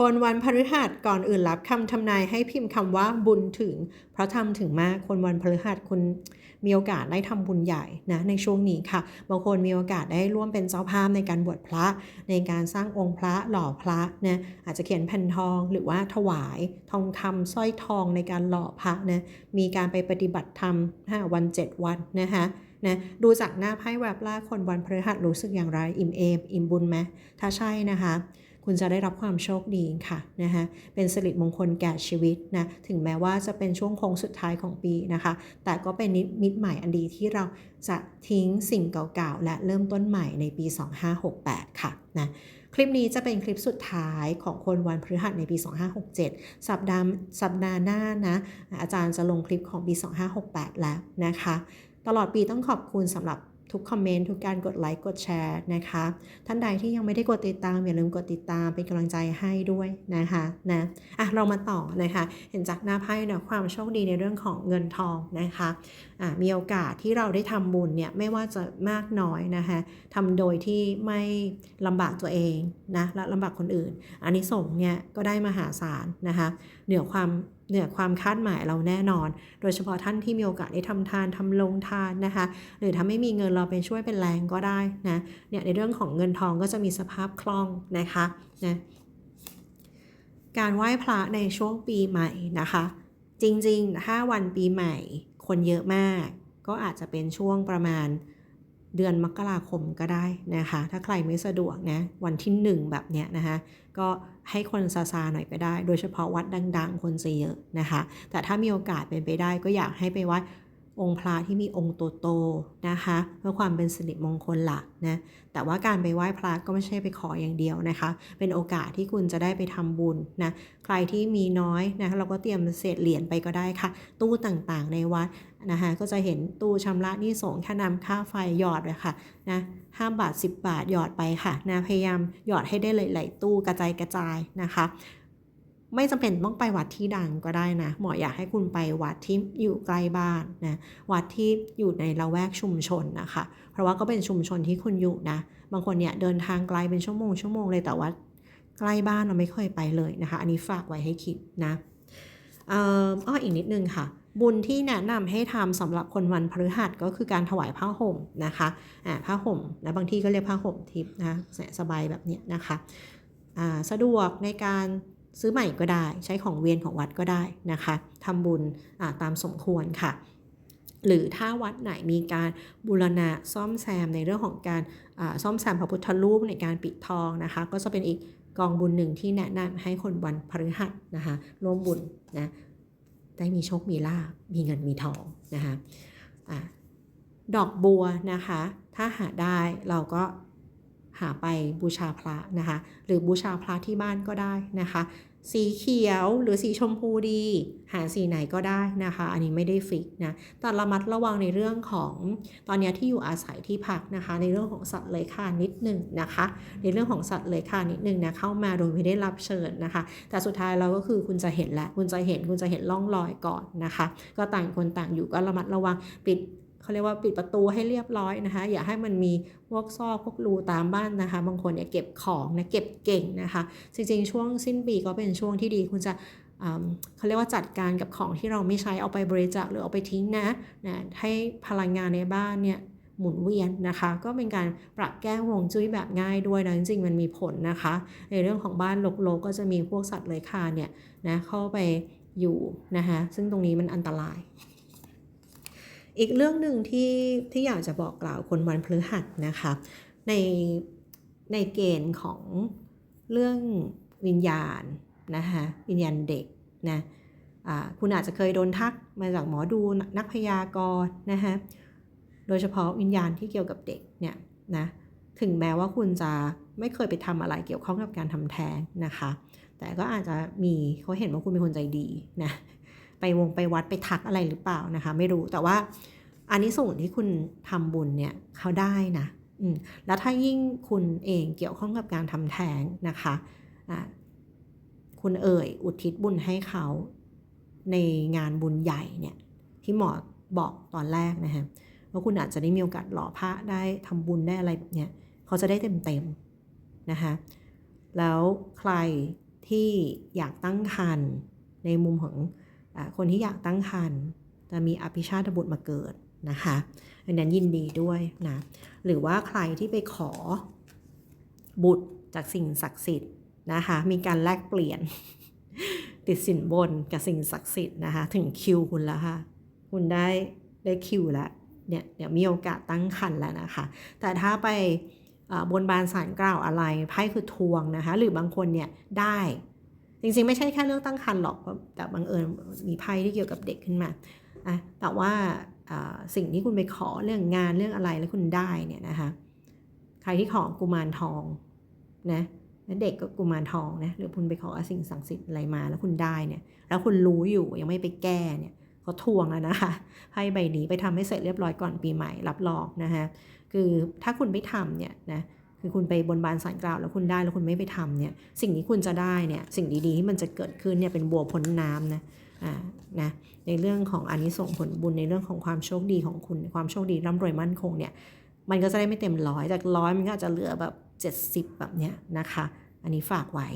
คนวันพฤหัสก่อนอื่นรับคำทำนายให้พิมพ์คำว่าบุญถึง เพราะทำถึงมากคนวันพฤหัสคุณมีโอกาสได้ทำบุญใหญ่นะในช่วงนี้ค่ะ บางคนมีโอกาสได้ร่วมเป็นเจ้าภาพในการบวชพระ ในการสร้างองค์พระหล่อพระนะอาจจะเขียนแผ่นทองหรือว่าถวายทองคำสร้อยทองในการหล่อพระนะมีการไปปฏิบัติธรรม 5 วัน 7 วันนะคะนะดูจากหน้าไพ่แวบแรกคนวันพฤหัสรู้สึกอย่างไร อิ่มเอมอิ่มบุญไหมถ้าใช่นะคะ คุณจะได้รับความโชคดีค่ะนะคะเป็นสิริมงคลแก่ชีวิตนะถึงแม้ว่าจะเป็นช่วงโค้งสุดท้ายของปีนะคะ แต่ก็เป็นนิมิตใหม่อันดีที่เราจะทิ้งสิ่งเก่าๆ และเริ่มต้นใหม่ในปี 2568 ค่ะนะคลิปนี้จะเป็นคลิปสุดท้ายของคนวันพฤหัสในปี 2567 สัปดาห์สัปดาห์หน้านะอาจารย์จะลงคลิปของปี 2568 แล้วนะคะ ตลอดปีต้องขอบคุณสำหรับ ทุกคอมเมนต์ทุกการกดไลค์กดแชร์นะคะ ท่านใดที่ยังไม่ได้กดติดตามอย่าลืมกดติดตามเป็นกำลังใจให้ด้วยนะคะนะอะเรามาต่อนะคะ เห็นจากหน้าไพ่เนะความโชคดีในเรื่องของเงินทองนะคะอะมีโอกาสที่เราได้ทำบุญเนี่ยไม่ว่าจะมากน้อยนะคะทำโดยที่ไม่ลำบากตัวเองนะและลำบากคนอื่นอันนี้ส่งเนี่ยก็ได้มหาศาลนะคะเหนือความ เหนือความคาดหมายเราแน่นอน โดยเฉพาะท่านที่มีโอกาสได้ทำทานทำลงทานนะคะ หรือถ้าไม่มีเงินเราไปช่วยเป็นแรงก็ได้นะ เนี่ยในเรื่องของเงินทองก็จะมีสภาพคล่องนะคะนะการไหว้พระในช่วงปีใหม่นะคะ จริงๆถ้าวันปีใหม่คนเยอะมาก ก็อาจจะเป็นช่วงประมาณ เดือนมกราคมก็ได้นะคะ ถ้าใครไม่สะดวกนะวันที่ 1 แบบเนี้ยนะคะ ก็ให้คนซาซาหน่อยก็ได้ โดยเฉพาะวัดดัง ๆ คนจะเยอะนะคะ แต่ถ้ามีโอกาสเป็นไปได้ก็อยากให้ไปวัด องค์พระที่มีองค์โตๆนะคะ เพื่อความเป็นสิริมงคลลักนะแต่ว่าการไปไหว้พระก็ไม่ใช่ไปขออย่างเดียวนะคะ เป็นโอกาสที่คุณจะได้ไปทำบุญนะใครที่มีน้อยนะเราก็เตรียมเศษเหรียญไปก็ได้ค่ะ ตู้ต่างๆในวัดนะคะก็จะเห็นตู้ชำระหนี้สงฆ์ค่าน้ำค่าไฟหยอดเลยค่ะนะห้าบาท 10 บาทหยอดไปค่ะนะพยายามหยอดให้ได้หลายๆตู้กระจายกระจายนะคะ ไม่จำเป็นต้องไปวัดที่ดังก็ได้นะหมออยากให้คุณไปวัดที่อยู่ใกล้บ้านนะวัดที่อยู่ในละแวกชุมชนนะคะ เพราะว่าก็เป็นชุมชนที่คุณอยู่นะ บางคนเนี่ยเดินทางไกลเป็นชั่วโมงชั่วโมงเลยแต่ว่าใกล้บ้านเราไม่เคยไปเลยนะคะ อันนี้ฝากไว้ให้คิดนะเอ่ออ้ออีกนิดนึงค่ะ บุญที่แนะนำให้ทำสำหรับคนวันพฤหัสก็คือการถวายผ้าห่มนะคะอ่าผ้าห่มนะบางที่ก็เรียกผ้าห่มทิพนะสบายแบบเนี้ยนะคะอ่าสะดวกในการ ซื้อใหม่ก็ได้ ใช้ของเวียนของวัดก็ได้นะคะทำบุญตามสมควรค่ะ หรือถ้าวัดไหนมีการบูรณะซ่อมแซมในเรื่องของการซ่อมแซมพระพุทธรูปในการปิดทองนะคะ ก็จะเป็นอีกกองบุญหนึ่งที่แนะนำให้คนวันพฤหัสนะคะร่วมบุญนะได้มีโชค มีลาบมีเงินมีทองนะคะอะดอกบัวนะคะ ถ้าหาได้เราก็ หาไปบูชาพระนะคะ หรือบูชาพระที่บ้านก็ได้นะคะ สีเขียวหรือสีชมพูดี หาสีไหนก็ได้นะคะ อันนี้ไม่ได้ฟิกนะแต่ระมัดระวังในเรื่องของตอนนี้ที่อยู่อาศัยที่พักนะคะ ในเรื่องของสัตว์เลื้อยคลานนิดหนึ่งนะคะ ในเรื่องของสัตว์เลื้อยคลานนิดหนึ่งนะเข้ามาโดยไม่ได้รับเชิญนะคะ แต่สุดท้ายเราก็คือคุณจะเห็นแหละคุณจะเห็นคุณจะเห็นร่องรอยก่อนนะคะ ก็ต่างคนต่างอยู่ก็ระมัดระวังปิด เขาเรียกว่าปิดประตูให้เรียบร้อยนะคะ อย่าให้มันมีพวกซอกพวกรูตามบ้านนะคะ บางคนเนี่ยเก็บของนะเก็บเก่งนะคะ จริงๆ ช่วงสิ้นปีก็เป็นช่วงที่ดีคุณจะเขาเรียกว่าจัดการกับของที่เราไม่ใช้เอาไปบริจาคหรือเอาไปทิ้งนะนะให้พลังงานในบ้านเนี่ยหมุนเวียนนะคะ ก็เป็นการปรับแก้วงจุ้ยแบบง่ายด้วยนะจริงๆมันมีผลนะคะ ในเรื่องของบ้านลกๆก็จะมีพวกสัตว์เลื้อยคลานเนี่ยนะเข้าไปอยู่นะคะซึ่งตรงนี้มันอันตราย อีกเรื่องหนึ่งที่ที่อยากจะบอกกล่าวคนวันพฤหัสนะคะในในเกณฑ์ของเรื่องวิญญาณนะคะวิญญาณเด็กนะคุณอาจจะเคยโดนทักมาจากหมอดูนักพยากรณ์นะคะโดยเฉพาะวิญญาณที่เกี่ยวกับเด็กเนี่ยนะถึงแม้ว่าคุณจะไม่เคยไปทำอะไรเกี่ยวข้องกับการทำแท้งนะคะ แต่ก็อาจจะมีเขาเห็นว่าคุณเป็นคนใจดีนะ ไปวงไปวัดไปทักอะไรหรือเปล่านะคะ ไม่รู้แต่ว่าอันนี้ส่งที่คุณทำบุญเนี่ยเขาได้นะอืมแล้วถ้ายิ่งคุณเองเกี่ยวข้องกับการทำแท้งนะคะอ่าคุณเอ่ยอุทิศบุญให้เขาในงานบุญใหญ่เนี่ยที่หมอบอกตอนแรกนะคะว่าคุณอาจจะได้มีโอกาสหล่อพระได้ทำบุญได้อะไรแบบเนี้ยเขาจะได้เต็มๆนะคะแล้วใครที่อยากตั้งครรภ์ในมุมของ คนที่อยากตั้งครรภ์จะมีอภิชาตบุตรมาเกิดนะคะอันนั้นยินดีด้วยนะ หรือว่าใครที่ไปขอบุตรจากสิ่งศักดิ์สิทธิ์นะคะ มีการแลกเปลี่ยนติดสินบนกับสิ่งศักดิ์สิทธิ์นะคะ ถึงคิวคุณแล้วค่ะ คุณได้ได้คิวแล้วเนี่ยเดี๋ยวมีโอกาสตั้งคันแล้วนะคะ แต่ถ้าไปบนบานสารกล่าวอะไรไพ่คือทวงนะคะ หรือบางคนเนี่ยได้ จริงๆ ไม่ใช่แค่เรื่องตั้งคันหรอกแต่บังเอิญมีไพ่ที่เกี่ยวกับเด็กขึ้นมาอะแต่ว่าสิ่งที่คุณไปขอเรื่องงานเรื่องอะไรแล้วคุณได้เนี่ยนะคะใครที่ขอกุมารทองนะแล้วเด็กก็กุมารทองนะหรือคุณไปขอสิ่งศักดิ์สิทธิ์อะไรมาแล้วคุณได้เนี่ย แล้วคุณรู้อยู่ยังไม่ไปแก้เนี่ยเขาทวงแล้วนะคะไพ่ใบนี้ไปทำให้เสร็จเรียบร้อยก่อนปีใหม่รับรองนะคะคือถ้าคุณไม่ทำเนี่ยนะ คือคุณไปบนบานสารกล่าวแล้วคุณได้แล้วคุณไม่ไปทำเนี่ยสิ่งที่คุณจะได้เนี่ยสิ่งดีๆที่มันจะเกิดขึ้นเนี่ยเป็นบัวพ้นน้ำนะอ่านะในเรื่องของอานิสงส์ผลบุญในเรื่องของความโชคดีของคุณความโชคดีร่ำรวยมั่นคงเนี่ยมันก็จะได้ไม่เต็มร้อยจากร้อยมันก็อาจจะเหลือแบบ70 แบบเนี้ยนะคะ อันนี้ฝากไว้